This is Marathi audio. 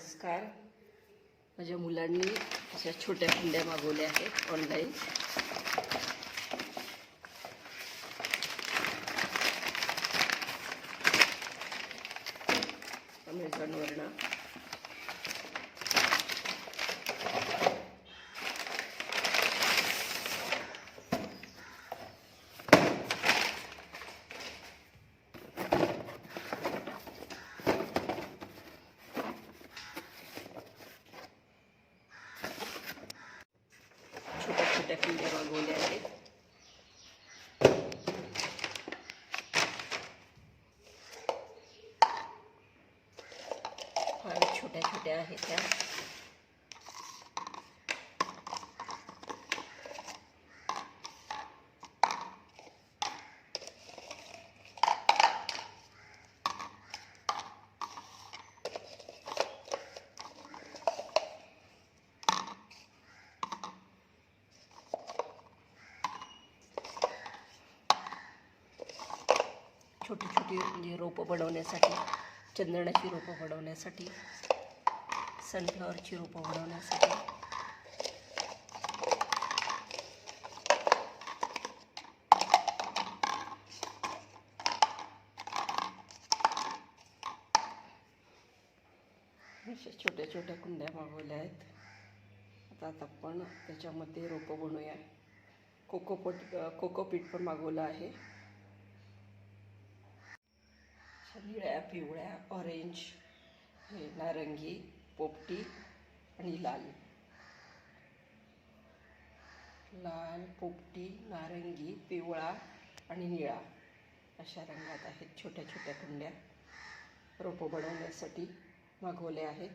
नमस्कार. माझ्या मुलांनी अशा छोट्या कुंड्या मागवल्या आहेत ऑनलाईन अमेझॉनवरनं छोट्या छोट्या कुंड्या आहेत. फार छोट्या छोट्या आहेत त्या. छोटी छोटी म्हणजे रोपं बनवण्यासाठी चंदनाची रोपं बनवण्यासाठी सनफ्लॉवरची रोपं बनवण्यासाठी. अशा छोट्या छोट्या कुंड्या मागवल्या आहेत. आता आता आपण त्याच्यामध्ये रोपं बनवूया. कोकोपट कोकोपीट पण मागवलं आहे. निळ्या पिवळ्या ऑरेंज हे नारंगी पोपटी आणि लाल. लाल पोपटी नारंगी पिवळा आणि निळा अशा रंगात आहेत छोट्या छोट्या कुंड्या. रोपं बनवण्यासाठी मागवल्या आहेत.